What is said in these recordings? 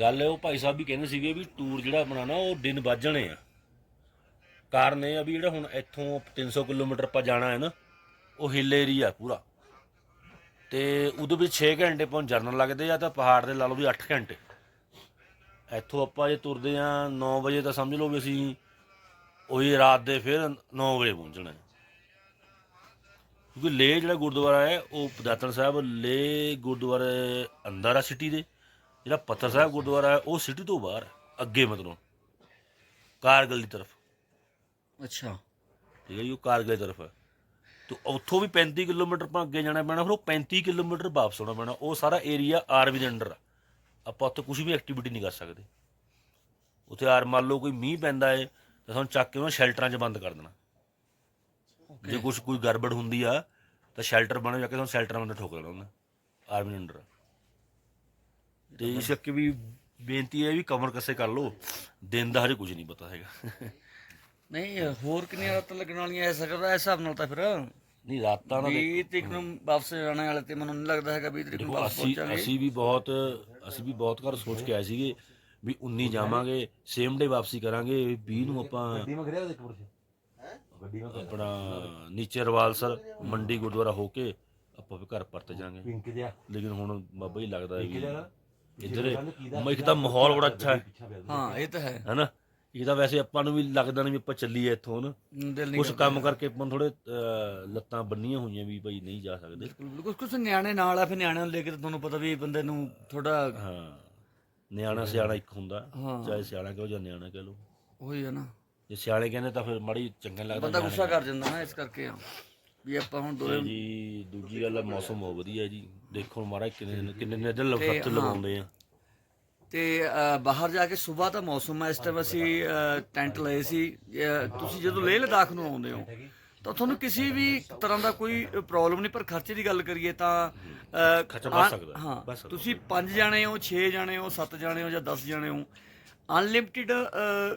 ਗੱਲ ਉਹ ਭਾਈ ਸਾਹਿਬ ਵੀ ਕਹਿੰਦੇ ਸੀਗੇ ਵੀ ਟੂਰ ਜਿਹੜਾ ਆਪਣਾ ਨਾ ਉਹ ਦਿਨ ਵੱਜਣੇ ਆ। ਕਾਰਨ ਇਹ ਆ ਵੀ ਜਿਹੜਾ ਹੁਣ ਇੱਥੋਂ 300 ਕਿਲੋਮੀਟਰ ਆਪਾਂ ਜਾਣਾ ਹੈ ਨਾ, ਉਹ ਹਿੱਲ ਏਰੀਆ ਪੂਰਾ। ਤੇ ਉਦੋਂ ਵੀ 6 ਘੰਟੇ ਪਹੁੰਚ ਜਰਨਲ ਲੱਗਦੇ ਆ ਤਾਂ ਪਹਾੜ ਦੇ ਲਾ ਲਓ ਵੀ 8 ਘੰਟੇ। ਇੱਥੋਂ ਆਪਾਂ ਜੇ ਤੁਰਦੇ ਆ 9 ਵਜੇ ਤਾਂ ਸਮਝ ਲਓ ਵੀ ਅਸੀਂ ਉਹੀ ਰਾਤ ਦੇ ਫਿਰ 9 ਵਜੇ ਪਹੁੰਚਣਾ ਕਿਉਂਕਿ ਲੇਹ ਜਿਹੜਾ ਗੁਰਦੁਆਰਾ ਹੈ, ਉਹ ਪਦਾਤਨ ਸਾਹਿਬ ਲੇਹ ਗੁਰਦੁਆਰੇ ਅੰਦਰ ਆ ਸਿਟੀ ਦੇ। ਜਿਹੜਾ ਪੱਥਰ ਸਾਹਿਬ ਗੁਰਦੁਆਰਾ ਹੈ ਉਹ ਸਿਟੀ ਤੋਂ ਬਾਹਰ ਹੈ ਅੱਗੇ ਮਤਲਬ। ਕਾਰਗਲ ਦੀ ਤਰਫ। ਅੱਛਾ। ਠੀਕ ਹੈ ਜੀ ਉਹ ਕਾਰਗਲ ਦੀ ਤਰਫ ਹੈ। ਤੇ ਉੱਥੋਂ ਵੀ 35 ਕਿਲੋਮੀਟਰ ਆਪਾਂ ਅੱਗੇ ਜਾਣਾ ਪੈਣਾ ਫਿਰ ਉਹ 35 ਕਿਲੋਮੀਟਰ ਵਾਪਸ ਆਉਣਾ ਪੈਣਾ। ਉਹ ਸਾਰਾ ਏਰੀਆ ਆਰਮੀ ਦੇ ਅੰਡਰ ਆ। ਆਪਾਂ ਉੱਥੇ ਕੁਝ ਵੀ ਐਕਟੀਵਿਟੀ ਨਹੀਂ ਕਰ ਸਕਦੇ। ਉੱਥੇ ਆਰ ਮੰਨ ਲਓ ਕੋਈ ਮੀਂਹ ਪੈਂਦਾ ਹੈ ਤਾਂ ਸਾਨੂੰ ਚੱਕ ਕੇ ਉਹਨਾਂ ਸ਼ੈਲਟਰਾਂ 'ਚ ਬੰਦ ਕਰ ਦੇਣਾ। ਜੇ ਕੁਝ ਕੋਈ ਗੜਬੜ ਹੁੰਦੀ ਆ ਤਾਂ ਸ਼ੈਲਟਰ ਬਣ ਜਾ ਕੇ ਤੁਹਾਨੂੰ ਸ਼ੈਲਟਰਾਂ ਅੰਦਰ ਠੋਕ ਦੇਣਾ ਉਹਨਾਂ ਆਰਮੀ ਦੇ ਅੰਡਰ ਤੇ ਇਸ ਕਰਕੇ ਵੀ ਬੇਨਤੀ ਹੈ ਵੀ ਕਮਰ ਕੱਸੇ ਕਰ ਲਓ ਦਿਨ ਦਾ ਹਜੇ ਕੁਝ ਨਹੀਂ ਪਤਾ ਹੈਗਾ। ਨਹੀਂ ਹੋਰ ਕਿੰਨੀਆਂ ਰਾਤਾਂ ਲੱਗਣ ਵਾਲੀਆਂ ਐ ਸਕਦਾ ਇਸ ਹਿਸਾਬ ਨਾਲ ਤਾਂ ਫਿਰ। ਨਹੀਂ ਰਾਤਾਂ ਦੇਖ- 20 ਤਰੀਕ ਨੂੰ ਵਾਪਸ ਜਾਣੇ ਵਾਲੇ ਤੇ ਮੈਨੂੰ ਨਹੀਂ ਲੱਗਦਾ ਹੈਗਾ 20 ਤਰੀਕ ਨੂੰ ਵਾਪਸ ਪਹੁੰਚਾਂਗੇ। ਅਸੀਂ ਵੀ ਬਹੁਤ ਅਸੀਂ ਵੀ ਬਹੁਤ ਘਰ ਸੋਚ ਕੇ ਆਏ ਸੀਗੇ ਵੀ 19 ਜਾਵਾਂਗੇ ਸੇਮ ਡੇ ਵਾਪਸੀ ਕਰਾਂਗੇ 20 ਨੂੰ ਆਪਾਂ ਆਪਣਾ ਨੀਚੇ ਰਵਾਲਸਰ ਮੰਡੀ ਗੁਰਦੁਆਰਾ ਹੋ ਕੇ ਆਪਾਂ ਵੀ ਘਰ ਪਰਤ ਜਾਾਂਗੇ। ਲੇਕਿਨ ਹੁਣ ਬਾਬਾ ਹੀ ਲੱਗਦਾ ਹੈ ਵੀ ਇੱਧਰ ਮੈਂ ਇੱਕ ਤਾਂ ਮਾਹੌਲ ਬੜਾ ਅੱਛਾ ਹੈ। ਹਾਂ ਇਹ ਤਾਂ ਹੈ। ਹੈਨਾ ਇਹ ਤਾਂ ਵੈਸੇ ਆਪਾਂ ਨੂੰ ਵੀ ਲੱਗਦਾ ਨਹੀਂ ਵੀ ਆਪਾਂ ਚੱਲੀਏ ਇੱਥੋਂ ਨਾ ਕੁਝ ਕੰਮ ਕਰਕੇ ਆਪਾਂ ਥੋੜੇ ਲੱਤਾਂ ਬੰਨੀਆਂ ਹੋਈਆਂ ਵੀ ਭਾਈ ਨਹੀਂ ਜਾ ਸਕਦੇ। ਬਿਲਕੁਲ ਕੁਝ ਨਿਆਣੇ ਨਾਲ ਆ ਫਿਰ ਨਿਆਣਿਆਂ ਨੂੰ ਲੈ ਕੇ ਤੁਹਾਨੂੰ ਪਤਾ ਵੀ ਬੰਦੇ ਨੂੰ ਥੋੜਾ ਹਾਂ। ਨਿਆਣਾ ਸਿਆਣਾ ਇੱਕ ਹੁੰਦਾ। ਚਾਹੇ ਸਿਆਣਾ ਕਹੋ ਜਾਂ ਨਿਆਣਾ ਕਹ ਲਓ। ਉਹੀ ਹੈ ਨਾ। ਜੇ ਸਿਆਣੇ ਕਹਿੰਦੇ ਤਾਂ ਫਿਰ ਮਾੜੀ ਚੰਗਾ ਲੱਗਦਾ ਬੰਦਾ ਗੁੱਸਾ ਕਰ ਜਾਂਦਾ ਨਾ ਇਸ ਕਰਕੇ ਆ। ਵੀ ਆਪਾਂ ਹੁਣ ਤੇ ਦੋਵੇਂ ਜੀ ਦੂਜੀ ਗੱਲ ਆ ਮੌਸਮ ਬਹੁਤ ਵਧੀਆ ਜੀ। ਦੇਖੋ ਮਹਾਰਾਜ ਕਿੰਨੇ ਦਿਨ ਕਿੰਨੇ ਦਿਨ ਇੱਧਰ ਲਫਤ ਲਗਾਉਂਦੇ ਆ। ਤੇ ਅ, ਬਾਹਰ ਜਾ ਕੇ ਸਵੇਰ ਦਾ ਮੌਸਮ ਹੈ ਇਸ ਟਾਈਮ ਅਸੀਂ ਅ, ਟੈਂਟ ਲਏ ਸੀ। ਅ, ਤੁਸੀਂ ਜਦੋਂ ਲੇਹ ਲਦਾਖ ਨੂੰ ਆਉਂਦੇ ਹੋ ਤਾਂ ਤੁਹਾਨੂੰ ਕਿਸੇ ਵੀ ਤਰ੍ਹਾਂ ਦਾ ਕੋਈ ਪ੍ਰੋਬਲਮ ਨਹੀਂ ਪਰ ਖਰਚੇ ਦੀ ਗੱਲ ਕਰੀਏ ਤਾਂ ਅ, ਖਰਚਾ ਬਚ ਆ- ਸਕਦਾ, ਹਾਂ ਬਚ ਸਕਦਾ। ਤੁਸੀਂ 5 ਜਾਣੇ ਹੋ 6 ਜਾਣੇ ਹੋ 7 ਜਾਣੇ ਹੋ ਜਾਂ 10 ਜਾਣੇ ਹੋ ਅਨਲਿਮਿਟਿਡ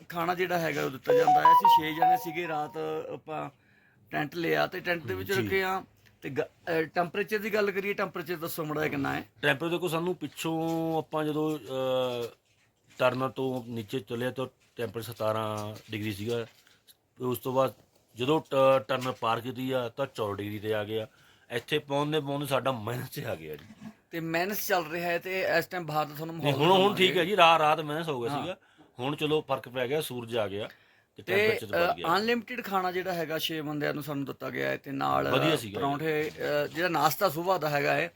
ਖਾਣਾ ਜਿਹੜਾ ਹੈਗਾ ਉਹ ਦਿੱਤਾ ਜਾਂਦਾ ਹੈ। ਅਸੀਂ 6 ਜਾਣੇ ਸੀਗੇ ਰਾਤ ਆਪਾਂ ਟੈਂਟ ਲਿਆ ਤੇ ਟੈਂਟ ਦੇ ਵਿੱਚ ਰੱਖੇ ਆ। ਤੇ ਟੈਂਪਰੇਚਰ ਦੀ ਗੱਲ ਕਰੀਏ ਟੈਂਪਰੇਚਰ ਦੱਸੋ ਮੜਾ ਕਿੰਨਾ ਹੈ। ਟੈਂਪਰੇਚਰ ਦੇਖੋ ਸਾਨੂੰ ਪਿੱਛੋਂ ਆਪਾਂ ਜਦੋਂ ਟਰਨਰ ਤੋਂ ਨੀਚੇ ਚੱਲੇ ਤਾਂ ਟੈਂਪਰੇਚਰ 17 ਡਿਗਰੀ ਸੀਗਾ। ਉਸ ਤੋਂ ਬਾਅਦ ਜਦੋਂ ਟਰਨਰ ਪਾਰ ਕੀਤੀ ਆ ਤਾਂ 14 ਡਿਗਰੀ ਤੇ ਆ ਗਿਆ। ਇੱਥੇ ਪਹੁੰਚਦੇ ਪਹੁੰਚਦੇ ਸਾਡਾ ਮਾਈਨਸ 'ਚ ਆ ਗਿਆ ਜੀ। ਤੇ ਮੈਨਸ ਚੱਲ ਰਿਹਾ ਹੈ ਤੇ ਇਸ ਟਾਈਮ ਬਾਹਰ ਤੁਹਾਨੂੰ ਹੁਣ ਹੁਣ ਠੀਕ ਹੈ ਜੀ ਰਾਤ ਰਾਤ ਮਾਈਨਸ ਹੋ ਗਿਆ ਸੀਗਾ। ਹੁਣ ਚਲੋ ਫ਼ਰਕ ਪੈ ਗਿਆ ਸੂਰਜ ਆ ਗਿਆ। ਤੇ ਗਿਆ ਅਨਲਿਮਿਟਿਡ ਖਾਣਾ ਜਿਹੜਾ ਹੈਗਾ 6 ਬੰਦਿਆਂ ਨੂੰ ਸਾਨੂੰ ਦਿੱਤਾ ਗਿਆ ਹੈ ਤੇ ਨਾਲ ਵਧੀਆ ਸੀਗਾ ਜੀ। ਪਰੌਂਠੇ ਅ, ਜਿਹੜਾ ਨਾਸ਼ਤਾ ਸੁਬਾਹ ਦਾ ਹੈਗਾ ਹੈ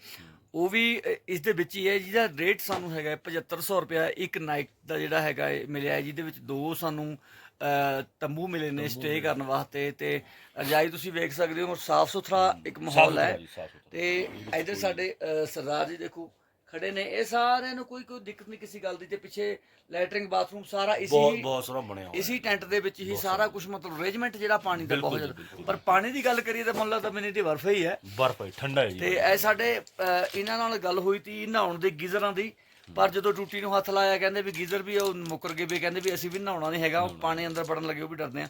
ਉਹ ਵੀ ਅ, ਇਸ ਦੇ ਵਿੱਚ ਹੀ ਹੈ ਜਿਹਦਾ ਰੇਟ ਸਾਨੂੰ ਹੈਗਾ ਹੈ 7500 ਰੁਪਇਆ ਇੱਕ ਨਾਈਟ ਦਾ ਜਿਹੜਾ ਹੈਗਾ ਹੈ ਮਿਲਿਆ ਹੈ ਜਿਹਦੇ ਵਿੱਚ ਦੋ ਸਾਨੂੰ ਅ, ਤੰਬੂ ਮਿਲੇ ਨੇ ਸਟੇ ਕਰਨ ਵਾਸਤੇ ਤੇ ਰਜਾਈ ਤੁਸੀਂ ਵੇਖ ਸਕਦੇ ਹੋ ਸਾਫ਼ ਸੁਥਰਾ ਇੱਕ ਮਾਹੌਲ ਹੈ ਜੀ, ਸਾਫ਼ ਸੁਥਰਾ। ਤੇ ਇਧਰ ਸਾਡੇ ਅ, ਸਰਦਾਰ ਜੀ ਦੇਖੋ ਖੜੇ ਨੇ। ਇਹ ਸਾਰਿਆਂ ਨੂੰ ਕੋਈ ਕੋਈ ਦਿੱਕਤ ਨਹੀਂ ਕਿਸੇ ਗੱਲ ਦੀ। ਤੇ ਪਿੱਛੇ ਲੈਟਰਿੰਗ ਬਾਥਰੂਮ ਸਾਰਾ ਇਸੀ ਬਹੁਤ ਬਹੁਤ ਸੋਹਣਾ ਬਣਿਆ ਹੋਇਆ। ਇਸੀ ਟੈਂਟ ਦੇ ਵਿੱਚ ਹੀ ਸਾਰਾ ਕੁਝ ਮਤਲਬ ਅਰੇਂਜਮੈਂਟ ਜਿਹੜਾ ਪਾਣੀ ਦਾ ਬਹੁਤ ਜ਼ਿਆਦਾ। ਪਰ ਪਾਣੀ ਦੀ ਗੱਲ ਕਰੀਏ ਤਾਂ ਮੰਨ ਲਾ ਤਾਂ ਮੈਨੂੰ ਦੀ ਬਰਫ ਹੀ ਹੈ। ਬਰਫ ਹੈ ਠੰਡਾ ਹੈ ਜੀ। ਤੇ ਇਹ ਸਾਡੇ ਅਹ, ਇਹਨਾਂ ਨਾਲ ਗੱਲ ਹੋਈ ਤੀ ਨਹਾਉਣ ਦੇ ਗੀਜ਼ਰਾਂ ਦੀ। ਪਰ ਜਦੋਂ ਟੂਟੀ ਨੂੰ ਹੱਥ ਲਾਇਆ ਕਹਿੰਦੇ ਵੀ ਗੀਜ਼ਰ ਵੀ ਉਹ ਮੁੱਕਰ ਗਏ ਵੀ ਕਹਿੰਦੇ ਵੀ ਅਸੀਂ ਵੀ ਨਹਾਉਣਾ ਨਹੀਂ ਹੈਗਾ ਉਹ ਪਾਣੀ ਅੰਦਰ ਵੜਨ ਲੱਗੇ ਉਹ ਵੀ ਡਰਦੇ ਆ।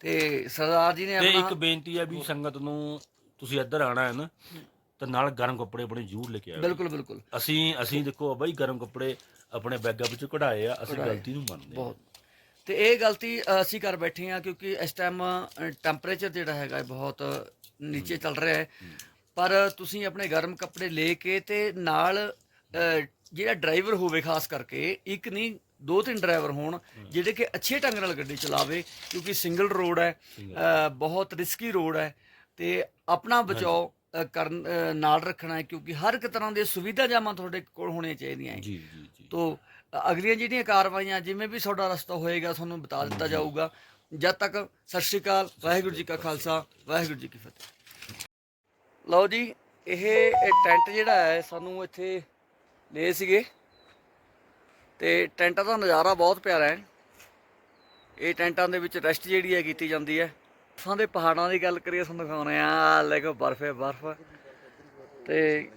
ਤੇ ਸਰਦਾਰ ਜੀ ਨੇ ਤੇ ਆਪਣਾ ਇੱਕ ਬੇਨਤੀ ਹੈ ਵੀ ਸੰਗਤ ਨੂੰ ਤੁਸੀਂ ਇੱਧਰ ਆਣਾ ਹੈ ਨਾ ਤਾਂ ਨਾਲ ਗਰਮ ਕੱਪੜੇ ਆਪਣੇ ਜ਼ਰੂਰ ਲੈ ਕੇ ਆਇਓ। ਬਿਲਕੁਲ ਬਿਲਕੁਲ। ਅਸੀਂ ਅਸੀਂ ਦੇਖੋ ਬਾਈ ਗਰਮ ਕੱਪੜੇ ਆਪਣੇ ਬੈਗਾਂ ਵਿੱਚ ਕਢਾਏ ਆ ਅਸੀਂ ਗਲਤੀ ਨੂੰ ਮੰਨਦੇ ਬਹੁਤ। ਤੇ ਇਹ ਗਲਤੀ ਅਸੀਂ ਕਰ ਬੈਠੇ ਆ ਕਿਉਂਕਿ ਇਸ ਟਾਈਮ ਟੈਂਪਰੇਚਰ ਜਿਹੜਾ ਹੈਗਾ ਬਹੁਤ ਨੀਚੇ ਚੱਲ ਰਿਹਾ ਹੈ। ਪਰ ਤੁਸੀਂ ਆਪਣੇ ਗਰਮ ਕੱਪੜੇ ਲੈ ਕੇ ਤੇ ਨਾਲ ਜਿਹੜਾ ਡਰਾਈਵਰ ਹੋਵੇ ਖਾਸ ਕਰਕੇ ਇੱਕ ਨਹੀਂ ਦੋ ਤਿੰਨ ਡਰਾਈਵਰ ਹੋਣ ਜਿਹੜੇ ਕਿ ਅੱਛੇ ਢੰਗ ਨਾਲ ਗੱਡੀ ਚਲਾਵੇ ਕਿਉਂਕਿ ਸਿੰਗਲ ਰੋਡ ਹੈ ਬਹੁਤ ਰਿਸਕੀ ਰੋਡ ਹੈ ਤੇ ਆਪਣਾ ਬਚਾਓ। ਕਰਨ ਨਾਲ ਰੱਖਣਾ ਹੈ ਕਿਉਂਕਿ ਹਰ ਇੱਕ ਤਰ੍ਹਾਂ ਦੇ ਸੁਵਿਧਾ ਜਾਮਾਂ ਤੁਹਾਡੇ ਕੋਲ ਹੋਣੀਆਂ ਚਾਹੀਦੀਆਂ ਹੈ। ਜੀ ਜੀ ਜੀ। ਤੋ ਅਗਲੀਆਂ ਜਿਹੜੀਆਂ ਕਾਰਵਾਈਆਂ ਜਿਵੇਂ ਵੀ ਤੁਹਾਡਾ ਰਸਤਾ ਹੋਏਗਾ ਤੁਹਾਨੂੰ ਬਤਾ ਦਿੱਤਾ ਜਾਊਗਾ। ਜਦ ਤੱਕ ਸਤਿ ਸ਼੍ਰੀ ਅਕਾਲ ਵਾਹਿਗੁਰੂ ਜੀ ਕਾ ਖਾਲਸਾ ਵਾਹਿਗੁਰੂ ਜੀ ਕੀ ਫਤਿਹ। ਲਓ ਜੀ ਇਹ ਇਹ ਟੈਂਟ ਜਿਹੜਾ ਹੈ ਸਾਨੂੰ ਇੱਥੇ ਲਏ ਸੀਗੇ। ਤੇ ਟੈਂਟਾਂ ਦਾ ਨਜ਼ਾਰਾ ਬਹੁਤ ਪਿਆਰਾ ਹੈ। ਇਹ ਟੈਂਟਾਂ ਦੇ ਵਿੱਚ ਰੈਸਟ ਜਿਹੜੀ ਹੈ ਕੀਤੀ ਜਾਂਦੀ ਹੈ। ਸਾਂ ਦੇ ਪਹਾੜਾਂ ਦੀ ਗੱਲ ਕਰੀਏ, ਤੁਹਾਨੂੰ ਦਿਖਾਉਣੇ ਆ। ਆਹ ਦੇਖੋ, ਬਰਫ਼ ਬਰਫ਼। ਤੇ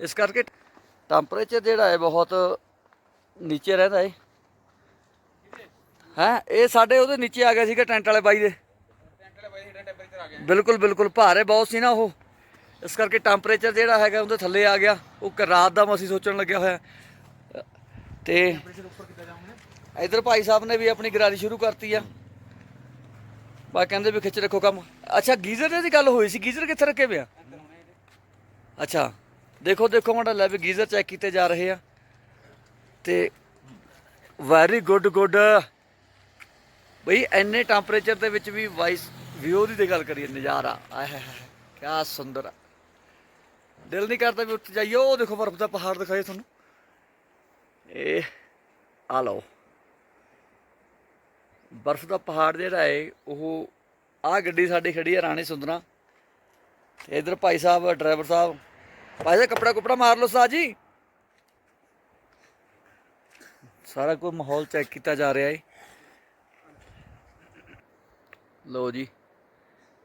ਇਸ ਕਰਕੇ ਟੈਂਪਰੇਚਰ ਜਿਹੜਾ ਹੈ ਬਹੁਤ ਨੀਚੇ ਰਹਿੰਦਾ ਹੈ ਹੈ? ਇਹ ਸਾਡੇ ਉਹਦੇ ਨੀਚੇ ਆ ਗਿਆ ਸੀਗਾ ਟੈਂਟ ਵਾਲੇ ਬਾਈ ਦੇ। ਬਿਲਕੁਲ ਬਿਲਕੁਲ ਭਾਰੇ ਬਹੁਤ ਸੀ ਨਾ ਉਹ। ਇਸ ਕਰਕੇ ਟੈਂਪਰੇਚਰ ਜਿਹੜਾ ਹੈਗਾ ਉਹਦੇ ਥੱਲੇ ਆ ਗਿਆ। ਉਹ ਰਾਤ ਦਾ ਅਸੀਂ ਸੋਚਣ ਲੱਗਿਆ ਹੋਇਆ। ਤੇ ਇਧਰ ਭਾਈ ਸਾਹਿਬ ਨੇ ਵੀ ਆਪਣੀ ਗਰਾਰੀ ਸ਼ੁਰੂ ਕਰਤੀ ਆ। ਬਾ ਕਹਿੰਦੇ ਵੀ ਖਿੱਚ ਰੱਖੋ ਕੰਮ। ਅੱਛਾ, ਗੀਜ਼ਰ ਦੀ ਗੱਲ ਹੋਈ ਸੀ। ਗੀਜ਼ਰ ਕਿੱਥੇ ਰੱਖੇ ਪਿਆ ਅੱਛਾ, ਦੇਖੋ ਦੇਖੋ ਮਾੜਾ ਲੈ ਵੀ ਗੀਜ਼ਰ ਚੈੱਕ ਕੀਤੇ ਜਾ ਰਹੇ ਆ। ਤੇ ਵੈਰੀ ਗੁੱਡ ਗੁੱਡ ਬਈ ਐਨੇ ਟੈਂਪਰੇਚਰ ਦੇ ਵਿੱਚ ਵੀ ਵਾਈਸ ਵਿਊ ਦੀ ਗੱਲ ਕਰੀਏ, ਨਜ਼ਾਰਾ। ਆਏ ਕੀ ਸੁੰਦਰ ਆ। ਦਿਲ ਨਹੀਂ ਕਰਦਾ ਵੀ ਉੱਤੇ ਜਾਈਏ। ਉਹ ਦੇਖੋ, ਬਰਫ਼ ਦਾ ਪਹਾੜ ਦਿਖਾਏ ਤੁਹਾਨੂੰ। ਇਹ ਆ ਲਓ। ਬਰਫ਼ ਦਾ ਪਹਾੜ ਜਿਹੜਾ ਹੈ ਉਹ ਆ ਗੱਡੀ ਸਾਡੀ ਖੜੀ ਹੈ ਰਾਣੀ ਸੁੰਦਰਾ। ਤੇ ਇਧਰ ਭਾਈ ਸਾਹਿਬ, ਡਰਾਈਵਰ ਸਾਹਿਬ, ਭਾਈ ਸਾਹਿਬ ਕਪੜਾ ਕੁਪੜਾ ਮਾਰ ਲਓ ਸਾਹ ਜੀ। ਸਾਰਾ ਕੋਈ ਮਾਹੌਲ ਚੈੱਕ ਕੀਤਾ ਜਾ ਰਿਹਾ ਹੈ ਲੋ ਜੀ,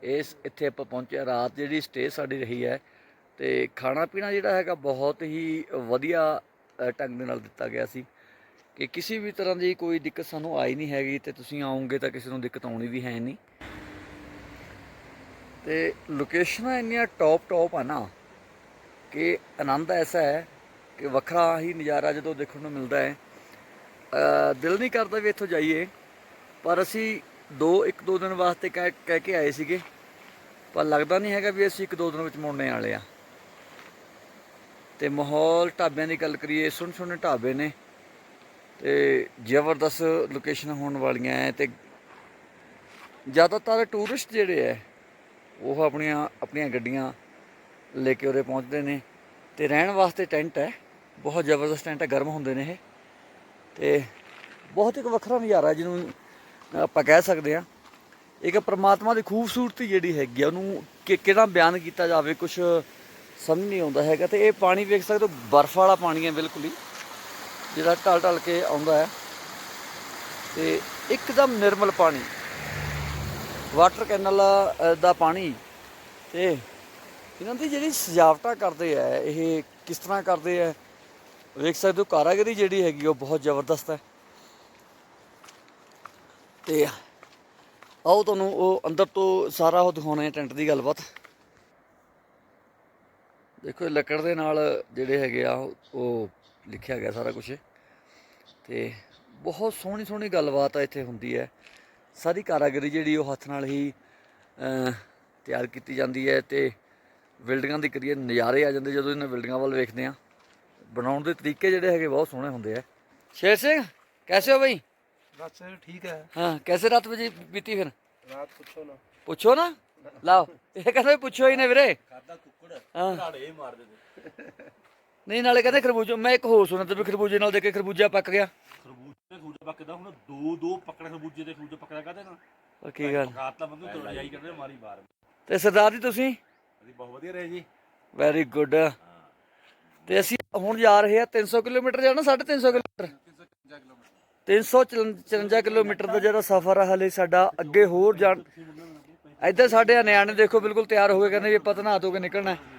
ਇਸ ਇੱਥੇ ਆਪਾਂ ਪਹੁੰਚੇ ਰਾਤ ਜਿਹੜੀ ਸਟੇ ਸਾਡੀ ਰਹੀ ਹੈ ਤੇ ਖਾਣਾ ਪੀਣਾ ਜਿਹੜਾ ਹੈਗਾ ਬਹੁਤ ਹੀ ਵਧੀਆ ਢੰਗ ਦੇ ਨਾਲ ਦਿੱਤਾ ਗਿਆ ਸੀ। ਕਿ ਕਿਸੇ ਵੀ ਤਰ੍ਹਾਂ ਦੀ ਕੋਈ ਦਿੱਕਤ ਸਾਨੂੰ ਆਈ ਨਹੀਂ ਹੈਗੀ ਤੇ ਤੁਸੀਂ ਆਉਂਗੇ ਤਾਂ ਕਿਸੇ ਨੂੰ ਦਿੱਕਤ ਆਉਣੀ ਵੀ ਹੈ ਨਹੀਂ। ਤੇ ਲੋਕੇਸ਼ਨਾਂ ਇੰਨੀਆਂ ਟੌਪ ਟੌਪ ਆ ਨਾ ਕਿ ਆਨੰਦ ਐਸਾ ਹੈ ਕਿ ਵੱਖਰਾ ਹੀ ਨਜ਼ਾਰਾ ਜਦੋਂ ਦੇਖਣ ਨੂੰ ਮਿਲਦਾ ਹੈ। ਦਿਲ ਨਹੀਂ ਕਰਦਾ ਵੀ ਇੱਥੋਂ ਜਾਈਏ, ਪਰ ਅਸੀਂ ਦੋ ਇੱਕ ਦੋ ਦਿਨ ਵਾਸਤੇ ਕਹਿ ਕਹਿ ਕੇ ਆਏ ਸੀਗੇ, ਪਰ ਲੱਗਦਾ ਨਹੀਂ ਹੈਗਾ ਵੀ ਅਸੀਂ ਇੱਕ ਦੋ ਦਿਨ ਵਿੱਚ ਮੁੜਨੇ ਵਾਲੇ ਆ। ਤੇ ਮਾਹੌਲ ਢਾਬਿਆਂ ਦੀ ਗੱਲ ਕਰੀਏ ਸੁਣ ਸੁਣ ਢਾਬੇ ਨੇ ਤੇ ਜ਼ਬਰਦਸਤ ਲੋਕੇਸ਼ਨ ਹੋਣ ਵਾਲੀਆਂ ਐ ਤੇ ਜ਼ਿਆਦਾਤਰ ਟੂਰਿਸਟ ਜਿਹੜੇ ਐ, ਉਹ ਆਪਣੀਆਂ ਆਪਣੀਆਂ ਗੱਡੀਆਂ ਲੈ ਕੇ ਉਰੇ ਪਹੁੰਚਦੇ ਨੇ ਤੇ ਰਹਿਣ ਵਾਸਤੇ ਟੈਂਟ ਹੈ ਬਹੁਤ ਜ਼ਬਰਦਸਤ ਟੈਂਟ ਹੈ ਗਰਮ ਹੁੰਦੇ ਨੇ ਇਹ ਤੇ ਬਹੁਤ ਇੱਕ ਵੱਖਰਾ ਨਜ਼ਾਰਾ ਜਿਹਨੂੰ ਆਪਾਂ ਕਹਿ ਸਕਦੇ ਆ ਇੱਕ ਪ੍ਰਮਾਤਮਾ ਦੀ ਖੂਬਸੂਰਤੀ ਜਿਹੜੀ ਹੈਗੀ ਆ, ਉਹਨੂੰ ਕਿ, ਕਿਹੜਾ ਬਿਆਨ ਕੀਤਾ ਜਾਵੇ ਕੁਝ ਸਮਝ ਨਹੀਂ ਆਉਂਦਾ ਹੈਗਾ ਤੇ ਇਹ ਪਾਣੀ ਵੇਖ ਸਕਦੇ ਹੋ, ਬਰਫ਼ ਵਾਲਾ ਪਾਣੀ ਹੈ ਬਿਲਕੁਲ ਹੀ। ਜਿਹੜਾ ਢਲ ਢਲ ਕੇ ਆਉਂਦਾ ਹੈ ਤੇ ਇੱਕਦਮ ਨਿਰਮਲ ਪਾਣੀ ਵਾਟਰ ਕੈਨਲ ਦਾ ਪਾਣੀ ਤੇ ਇਹਨਾਂ ਦੀ ਜਿਹੜੀ ਸਜਾਵਟਾਂ ਕਰਦੇ ਆ, ਇਹ ਕਿਸ ਤਰ੍ਹਾਂ ਕਰਦੇ ਆ, ਵੇਖ ਸਕਦੇ ਹੋ ਕਾਰਾਗਰੀ ਜਿਹੜੀ ਹੈਗੀ ਉਹ ਬਹੁਤ ਜ਼ਬਰਦਸਤ ਹੈ। ਤੇ ਆਓ ਤੁਹਾਨੂੰ ਉਹ ਅੰਦਰ ਤੋਂ ਸਾਰਾ ਉਹ ਦਿਖਾਉਣੇ ਹੈ ਟੈਂਟ ਦੀ ਗੱਲਬਾਤ। ਦੇਖੋ ਲੱਕੜ ਦੇ ਨਾਲ ਜਿਹੜੇ ਹੈਗੇ ਆ, ਉਹ- ਉਹ ਲਿਖਿਆ ਗਿਆ ਸਾਰਾ ਕੁਝ ਤੇ ਬਹੁਤ ਸੋਹਣੀ ਸੋਹਣੀ ਗੱਲਬਾਤ ਆ ਇੱਥੇ ਹੁੰਦੀ ਹੈ। ਸਾਰੀ ਕਾਰਾਗਰੀ ਜਿਹੜੀ ਉਹ ਹੱਥ ਨਾਲ ਹੀ ਤਿਆਰ ਕੀਤੀ ਜਾਂਦੀ ਹੈ ਤੇ ਬਿਲਡਿੰਗਾਂ ਦੇ ਕਰੀਏ ਨਜ਼ਾਰੇ ਆ ਜਾਂਦੇ ਜਦੋਂ ਇਹਨਾਂ ਬਿਲਡਿੰਗਾਂ ਵੱਲ ਵੇਖਦੇ ਆ ਬਣਾਉਣ ਦੇ ਤਰੀਕੇ ਜਿਹੜੇ ਹੈਗੇ ਬਹੁਤ ਸੋਹਣੇ ਹੁੰਦੇ ਆ। ਸ਼ੇਰ ਸਿੰਘ ਕੈਸੇ ਹੋ ਬਈ? ਬਸ ਸਰ ਠੀਕ ਹੈ। ਹਾਂ ਕੈਸੇ ਰਾਤ ਵਜੇ ਬੀਤੀ ਫਿਰ? ਰਾਤ ਪੁੱਛੋ ਨਾ। ਪੁੱਛੋ ਨਾ। ਲਾਓ। ਇਹ ਕਹਿੰਦਾ ਪੁੱਛੋ ਹੀ ਨਾ ਵੀਰੇ। ਖਾਦਾ ਕੁੱਕੜ ਹਾਂ। ਢਾੜੇ ਮਾਰ ਦਿੰਦੇ। ਨਹੀਂ ਨਾਲੇ ਕਹਿੰਦੇ ਖਰਬੂਜਾ ਮੈਂ ਇੱਕ ਹੋਰ ਸੁਣਿਆ ਤੇ ਵੀ ਖਰਬੂਜੇ ਨਾਲ ਦੇ ਕੇ ਖਰਬੂਜਾ ਪੱਕ ਗਿਆ। ਖਰਬੂਜੇ ਦੇ ਖਰਬੂਜਾ ਪੱਕਦਾ ਹੁਣ ਦੋ ਦੋ ਪੱਕੜੇ ਖਰਬੂਜੇ ਦੇ ਖਰਬੂਜਾ ਪੱਕਦਾ ਕਾਹਦੇ ਨਾਲ? ਉਹ ਕੀ ਗੱਲ? ਖਾਤਾ ਬੰਦੂ ਤੋਂ ਜਾਈ ਕਰਦੇ ਮਾਰੀ ਬਾਹਰ ਤੇ ਸਰਦਾਰ ਜੀ ਤੁਸੀਂ? ਅਸੀਂ ਬਹੁਤ ਵਧੀਆ ਰਹੇ ਜੀ। ਵੈਰੀ ਗੁੱਡ ਤੇ ਅਸੀਂ ਹੁਣ ਜਾ ਰਹੇ ਆ 300 ਕਿਲੋਮੀਟਰ ਜਾਣਾ 350 ਕਿਲੋਮੀਟਰ? 354 ਕਿਲੋਮੀਟਰ ਦਾ ਜਿਹੜਾ ਸਫ਼ਰ ਆ ਹਲੇ ਸਾਡਾ ਅੱਗੇ ਹੋਰ ਜਾਣ। ਇੱਧਰ ਸਾਡੇ ਨਿਆਣੇ ਦੇਖੋ ਬਿਲਕੁਲ ਤਿਆਰ ਹੋ ਗਏ ਕਹਿੰਦੇ ਵੀ ਆਪਾਂ ਤਾਂ ਕੇ ਨਿਕਲਣਾ ਹੈ।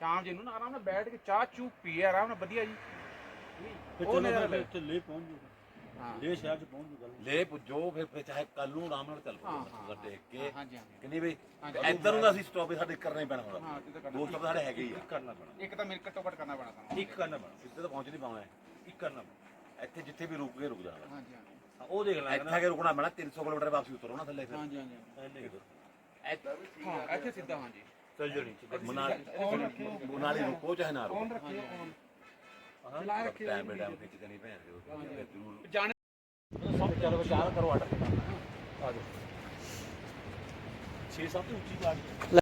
ਸ਼ਾਮ ਜੀ ਨੂੰ ਆਰਾਮ ਨਾਲ ਬੈਠ ਕੇ ਚਾਹ ਚੂ ਪੀਏ ਆਰਾਮ ਨਾਲ ਵਧੀਆ ਜੀ। ਫਿਰ ਉਹ ਚਲੋ ਨਜ਼ਾਰਾ ਲੈ। ਉੱਥੇ ਲੈ ਹਾਂ। ਲੈ ਸ਼ਹਿਰ ਚ ਪਹੁੰਚ ਜੂਗਾ ਲੈ ਪੁੱਜੋ ਫਿਰ ਫਿਰ ਚਾਹੇ ਕੱਲ ਨੂੰ ਆਰਾਮ ਨਾਲ ਚੱਲ ਹਾਂ, ਪਓ ਹਾਂ, ਮੱਥਾ ਕੇ ਹਾਂਜੀ ਹਾਂਜੀ। ਕਿੰਨੀ ਬਈ ਨੂੰ ਤਾਂ ਅਸੀਂ ਸਟਾਪ ਸਾਡੇ ਕਰਨਾ ਪੈਣਾ ਹੁਣ। ਇਹ ਤਾਂ ਸਾਡੇ ਹੈਗੇ ਹੀ ਆ। ਕਰਨਾ ਪੈਣਾ। ਇੱਕ ਤਾਂ ਮਿਲ ਘੱਟੋ ਘੱਟ ਕਰਨਾ ਪੈਣਾ ਸਾਨੂੰ। ਇੱਕ ਕਰਨਾ ਪੈਣਾ। ਸਿੱਧੇ ਤਾਂ ਪਹੁੰਚ ਨਹੀਂ ਪਾਉਣਾ ਇੱਕ ਕਰਨਾ ਪੈਣਾ। ਇੱਥੇ ਜਿੱਥੇ ਵੀ ਰੁਕ ਕੇ ਰੁਕ ਜਾਣਾ। ਹਾਂਜੀ ਹਾਂ, ਉਹ ਦੇਖ ਲੈਣਾ। ਇੱਥੇ ਆ ਕੇ ਰੁਕਣਾ ਪੈਣਾ 300 ਕਿਲੋਮੀਟਰ ਵਾਪਸੀ ਉਤਰੋ ਨਾ ਥੱਲੇ ਫਿਰ। ਹਾਂਜੀ ਹਾਂਜੀ। ਇੱਥੇ- ਹਾਂ ਇੱਥੇ ਸਿੱਧਾ ਹਾਂਜੀ। ਜਣੀ ਮਨਾਲੀ ਮਨਾਲੀ ਰੁਕੋ ਚਾਹੇ ਨਾ ਰੁਕੋ। ਚਲਾ ਰੱਖਿਓ ਟਾਈਮ ਟਾਈਮ ਖਿੱਚਦੇ ਨਹੀਂ ਭੈਣ ਦਿਓ ਜ਼ਰੂਰ। ਜਾਣੇ ਸਭ ਚਲੋ ਵਿਚਾਰ ਕਰੋ ਆਰਡਰ ਆ ਜਾਓ। 6 7 ਉੱਚੀ ਗਾੜੀ